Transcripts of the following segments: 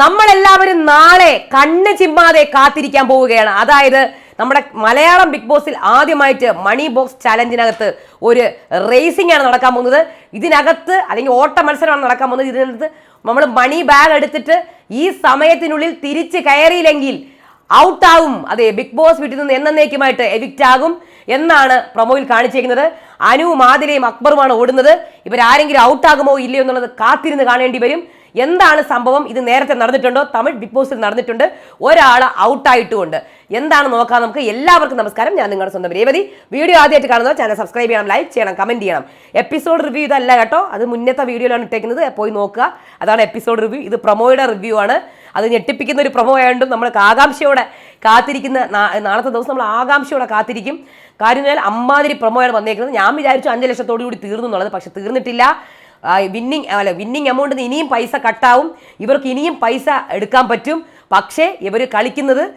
നമ്മളെല്ലാവരും നാളെ കണ്ണ് ചിമ്മാതെ കാത്തിരിക്കാൻ പോവുകയാണ്. അതായത് നമ്മുടെ മലയാളം ബിഗ് ബോസിൽ ആദ്യമായിട്ട് മണി ബോക്സ് ചാലഞ്ചിനകത്ത് ഒരു റേസിംഗ് ആണ് നടക്കാൻ പോകുന്നത്. ഇതിനകത്ത് അല്ലെങ്കിൽ ഓട്ട മത്സരമാണ് നടക്കാൻ പോകുന്നത്. ഇതിനകത്ത് നമ്മൾ മണി ബാഗ് എടുത്തിട്ട് ഈ സമയത്തിനുള്ളിൽ തിരിച്ച് കയറിയില്ലെങ്കിൽ ഔട്ട് ആവും. അതെ ബിഗ് ബോസ് വീട്ടിൽ നിന്ന് എന്നേക്കുമായിട്ട് എവിക്റ്റ് ആകും എന്നാണ് പ്രൊമോയിൽ കാണിച്ചേക്കുന്നത് അനുവും ആദിലയും അക്ബറുമാണ് ഓടുന്നത്. ഇവരാരെങ്കിലും ഔട്ടാകുമോ ഇല്ലയോ എന്നുള്ളത് കാത്തിരുന്ന് കാണേണ്ടി വരും. എന്താണ് സംഭവം? ഇത് നേരത്തെ നടന്നിട്ടുണ്ടോ? തമിഴ് ബിഗ് ബോസിൽ നടന്നിട്ടുണ്ട്. ഒരാൾ ഔട്ടായിട്ടുമുണ്ട്. എന്താണ് നോക്കാം നമുക്ക്? എല്ലാവർക്കും നമസ്കാരം. ഞാൻ നിങ്ങളുടെ സ്വന്തം രേവതി. വീഡിയോ ആദ്യമായിട്ട് കാണുന്നത് ചാനൽ സബ്സ്ക്രൈബ് ചെയ്യണം ലൈക്ക് ചെയ്യണം കമന്റ് ചെയ്യണം. എപ്പിസോഡ് റിവ്യൂ ഇതല്ല കേട്ടോ. അത് മുന്നത്തെ വീഡിയോയിലാണ് ഇട്ടേക്കുന്നത്. പോയി നോക്കുക. അതാണ് എപ്പിസോഡ് റിവ്യൂ ഇത് പ്രൊമോയുടെ റിവ്യൂ ആണ്. അത് ഞെട്ടിപ്പിക്കുന്ന ഒരു പ്രൊമോ ആയതുകൊണ്ടും നമ്മൾ ആകാംക്ഷയോടെ കാത്തിരിക്കുന്ന നാളത്തെ ദിവസം നമ്മൾ ആകാംക്ഷയോടെ കാത്തിരിക്കും. കാര്യം അമ്മാതിരി പ്രൊമോയാണ് വന്നേക്കുന്നത്. ഞാൻ വിചാരിച്ചു അഞ്ച് ലക്ഷത്തോടു കൂടി തീർന്നു എന്നുള്ളത് പക്ഷെ തീർന്നിട്ടില്ല. വിന്നിങ് അല്ല വിന്നിങ് എമൗണ്ടിൽ ഇനിയും പൈസ കട്ടാവും. ഇവർക്ക് ഇനിയും പൈസ എടുക്കാൻ പറ്റും. പക്ഷേ ഇവർ കളിക്കുന്നത്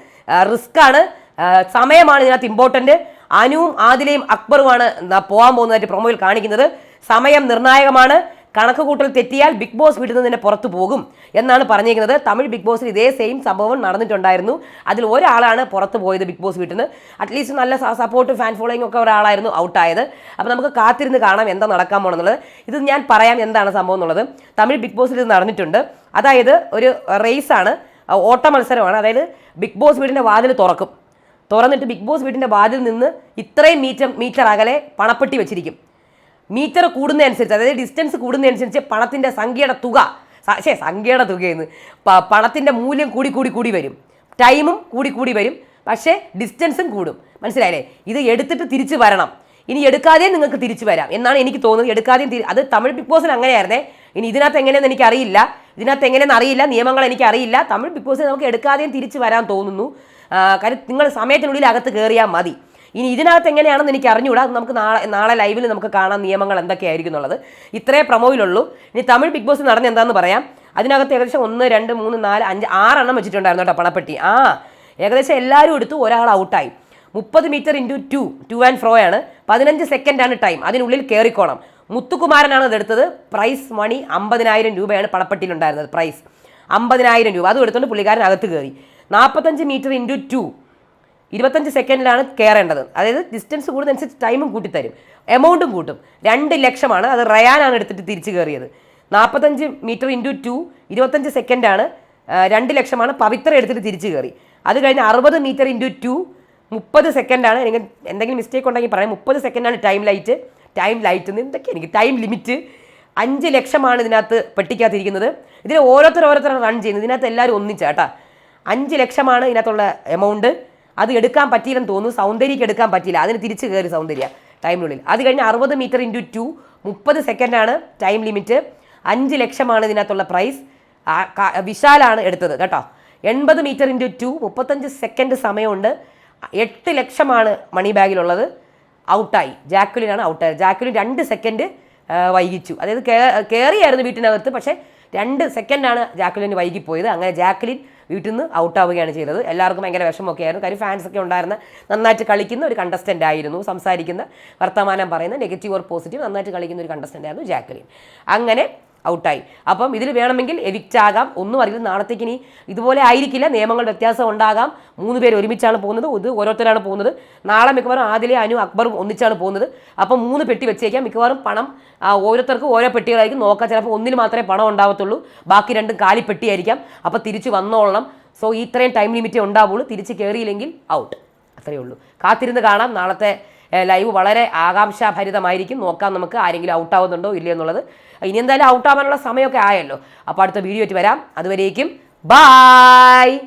റിസ്ക് ആണ്. ആ, സമയമാണ് ഇതിനകത്ത് ഇമ്പോർട്ടന്റ് അനുവും ആദിലയും അക്ബറുമാണ് പോകാൻ പോകുന്നതായിട്ട് പ്രൊമോയിൽ കാണിക്കുന്നത്. സമയം നിർണായകമാണ്. കണക്ക് കൂട്ടൽ തെറ്റിയാൽ ബിഗ് ബോസ് വിടുന്നതിന് പുറത്തു പോകും എന്നാണ് പറഞ്ഞിരിക്കുന്നത്. തമിഴ് ബിഗ് ബോസിൽ ഇതേ സെയിം സംഭവം നടന്നിട്ടുണ്ടായിരുന്നു. അതിൽ ഒരാളാണ് പുറത്തു പോയത് ബിഗ് ബോസ് വീട്ടിൽ നിന്ന്. അറ്റ്ലീസ്റ്റ് നല്ല സപ്പോർട്ട് ഫാൻ ഫോളോയിങ് ഒക്കെ ഒരാളായിരുന്നു ഔട്ടായത് അപ്പോൾ നമുക്ക് കാത്തിരുന്ന് കാണാം എന്താ നടക്കാൻ പോകണമെന്നുള്ളത് ഇത് ഞാൻ പറയാം എന്താണ് സംഭവം എന്നുള്ളത്. തമിഴ് ബിഗ് ബോസിൽ ഇത് നടന്നിട്ടുണ്ട്. അതായത് ഒരു റേസാണ് ഓട്ട മത്സരമാണ്. അതായത് ബിഗ് ബോസ് വീടിന്റെ വാതിൽ തുറക്കും. തുറന്നിട്ട് ബിഗ് ബോസ് വീടിന്റെ വാതിൽ നിന്ന് ഇത്രയും മീറ്റർ മീറ്റർ അകലെ പണപ്പെട്ടി വെച്ചിരിക്കും. മീറ്റർ കൂടുന്നതനുസരിച്ച് അതായത് ഡിസ്റ്റൻസ് കൂടുന്നതനുസരിച്ച് പണത്തിന്റെ സംഖ്യയുടെ തുക ശേ സംഖ്യയുടെ തുകയെന്ന്. പണത്തിന്റെ മൂല്യം കൂടി കൂടി കൂടി വരും. ടൈമും കൂടി കൂടി വരും. പക്ഷേ ഡിസ്റ്റൻസും കൂടും. മനസ്സിലായില്ലേ? ഇത് എടുത്തിട്ട് തിരിച്ചു വരണം. ഇനി എടുക്കാതെയും നിങ്ങൾക്ക് തിരിച്ചു വരാം. എന്നാണ് എനിക്ക് തോന്നുന്നത്. എടുക്കാതെയും തിരി അത് തമിഴ് ബിഗ് ബോസിൽ അങ്ങനെയായിരുന്നേ. ഇനി ഇതിനകത്ത് എങ്ങനെയെന്ന് എനിക്ക് അറിയില്ല ഇതിനകത്ത് എങ്ങനെയെന്ന് അറിയില്ല. നിയമങ്ങൾ എനിക്ക് അറിയില്ല തമിഴ് ബിഗ് ബോസിൽ നമുക്ക് എടുക്കാതെയും തിരിച്ചു വരാൻ തോന്നുന്നു. കാര്യം നിങ്ങൾ സമയത്തിനുള്ളിൽ അകത്ത് കയറിയാൽ മതി. ഇനി ഇതിനകത്ത് എങ്ങനെയാണെന്ന് എനിക്ക് അറിഞ്ഞുകൂടാ അത് നമുക്ക് നാളെ നാളെ ലൈവിൽ നമുക്ക് കാണാൻ നിയമങ്ങൾ എന്തൊക്കെയായിരിക്കും എന്നുള്ളത്. ഇത്രേ പ്രമോയിലുള്ളൂ ഇനി തമിഴ് ബിഗ് ബോസ് നടന്ന എന്താണെന്ന് പറയാം. അതിനകത്ത് ഏകദേശം ഒന്ന് രണ്ട് മൂന്ന് നാല് അഞ്ച് ആറെണ്ണം വെച്ചിട്ടുണ്ടായിരുന്നു കേട്ടോ പണപ്പെട്ടി. ആ ഏകദേശം എല്ലാവരും എടുത്തു ഒരാൾ ഔട്ടായി. മുപ്പത് metre into two to and fro ആണ്. പതിനഞ്ച് സെക്കൻഡാണ് ടൈം അതിനുള്ളിൽ കയറിക്കോണം മുത്തുകുമാരനാണ് അതെടുത്തത് പ്രൈസ് മണി അമ്പതിനായിരം രൂപയാണ് പണപ്പെട്ടിയിലുണ്ടായിരുന്നത്. പ്രൈസ് അമ്പതിനായിരം രൂപ. അത് എടുത്തുകൊണ്ട് പുള്ളിക്കാരൻ അകത്ത് കയറി നാൽപ്പത്തഞ്ച് മീറ്റർ ഇന്റു ടു ഇരുപത്തഞ്ച് സെക്കൻഡിലാണ് കയറേണ്ടത് അതായത് ഡിസ്റ്റൻസ് കൂടുന്നതനുസരിച്ച് ടൈമും കൂട്ടിത്തരും. എമൗണ്ടും കൂട്ടും. രണ്ട് ലക്ഷമാണ് അത് റയാനാണ് എടുത്തിട്ട് തിരിച്ചു കയറിയത് നാൽപ്പത്തഞ്ച് മീറ്റർ ഇന്റു ടു ഇരുപത്തഞ്ച് സെക്കൻഡാണ് രണ്ട് ലക്ഷമാണ് പവിത്ര എടുത്തിട്ട് തിരിച്ചു കയറി അത് കഴിഞ്ഞ് അറുപത് മീറ്റർ ഇന്റു ടു മുപ്പത് സെക്കൻഡാണ്. എനിക്ക് എന്തെങ്കിലും മിസ്റ്റേക്ക് ഉണ്ടെങ്കിൽ പറയാം. മുപ്പത് സെക്കൻഡാണ് ടൈം ലൈറ്റ് ടൈം ലൈറ്റ് എന്തൊക്കെ എനിക്ക് ടൈം ലിമിറ്റ് അഞ്ച് ലക്ഷമാണ് ഇതിനകത്ത് പെട്ടിക്കകത്തിരിക്കുന്നത്. ഇതിൽ ഓരോരുത്തർ ഓരോരുത്തർ റൺ ചെയ്യുന്നത്. ഇതിനകത്ത് എല്ലാവരും ഒന്നിച്ചാട്ടാ അഞ്ച് ലക്ഷമാണ് ഇതിനകത്തുള്ള എമൗണ്ട് അത് എടുക്കാൻ പറ്റിയില്ലെന്ന് തോന്നുന്നു. സൗന്ദര്യക്ക് എടുക്കാൻ പറ്റിയില്ല. അതിന് തിരിച്ച് കയറി സൗന്ദര്യ ടൈമിനുള്ളിൽ. അത് കഴിഞ്ഞ് അറുപത് മീറ്റർ ഇന്റു ടു മുപ്പത് സെക്കൻഡാണ് ടൈം ലിമിറ്റ് അഞ്ച് ലക്ഷമാണ് ഇതിനകത്തുള്ള പ്രൈസ് വിശാലാണ് എടുത്തത് കേട്ടോ. എൺപത് മീറ്റർ ഇന്റു ടു മുപ്പത്തഞ്ച് സെക്കൻഡ് സമയമുണ്ട്. എട്ട് ലക്ഷമാണ് മണി ബാഗിലുള്ളത് ഔട്ടായി. ജാക്കുലിനാണ് ഔട്ടായത് ജാക്കുലിൻ രണ്ട് സെക്കൻഡ് വൈകിച്ചു. അതായത് കയറിയായിരുന്നു വീട്ടിനകത്ത് പക്ഷേ രണ്ട് സെക്കൻഡാണ് ജാക്കുലിന് വൈകിപ്പോയത്. അങ്ങനെ ജാക്കുലിൻ വീട്ടിൽ നിന്ന് ഔട്ടാവുകയാണ് ചെയ്തത്. എല്ലാവർക്കും ഭയങ്കര വിഷമമൊക്കെ ആയിരുന്നു കാര്യം ഫാൻസ് ഒക്കെ ഉണ്ടായിരുന്ന നന്നായിട്ട് കളിക്കുന്ന ഒരു കണ്ടസ്റ്റന്റ് ആയിരുന്നു. സംസാരിക്കുന്ന വർത്തമാനം പറയുന്ന നെഗറ്റീവ് ഓർ പോസിറ്റീവ് നന്നായിട്ട് കളിക്കുന്ന ഒരു കണ്ടസ്റ്റന്റ് ആയിരുന്നു ജാക്കലിൻ അങ്ങനെ ഔട്ടായി. അപ്പം ഇതിൽ വേണമെങ്കിൽ എവിക്റ്റ് ആകാം. ഒന്നും അറിയില്ല നാളത്തേക്ക് ഇനി ഇതുപോലെ ആയിരിക്കില്ല. നിയമങ്ങൾ വ്യത്യാസം ഉണ്ടാകാം. മൂന്ന് പേര് ഒരുമിച്ചാണ് പോകുന്നത്. ഇത് ഓരോരുത്തരാണ് പോകുന്നത്. നാളെ മിക്കവാറും ആദിലെ അനു അക്ബറും ഒന്നിച്ചാണ് പോകുന്നത്. അപ്പം മൂന്ന് പെട്ടി വെച്ചേക്കാം. മിക്കവാറും പണം ഓരോരുത്തർക്കും ഓരോ പെട്ടികളായിരിക്കും. നോക്കാം. ചിലപ്പോൾ ഒന്നിന് മാത്രമേ പണം ഉണ്ടാവത്തുള്ളൂ. ബാക്കി രണ്ടും കാലി പെട്ടിയായിരിക്കാം. അപ്പോൾ തിരിച്ച് വന്നോളണം. സോ ഇത്രയും ടൈം ലിമിറ്റേ ഉണ്ടാവുള്ളൂ. തിരിച്ച് കയറിയില്ലെങ്കിൽ ഔട്ട്. അത്രയേ ഉള്ളൂ. കാത്തിരുന്ന് കാണാം. നാളത്തെ ലൈവ് വളരെ ആകാംക്ഷാഭരിതമായിരിക്കും. നോക്കാം നമുക്ക് ആരെങ്കിലും ഔട്ട് ആവുന്നുണ്ടോ ഇല്ലയോ എന്നുള്ളത്. ഇനി എന്തായാലും ഔട്ട് ആവാനുള്ള സമയമൊക്കെ ആയല്ലോ. അപ്പോൾ അടുത്ത വീഡിയോ ആയിട്ട് വരാം. അതുവരേക്കും ബായ്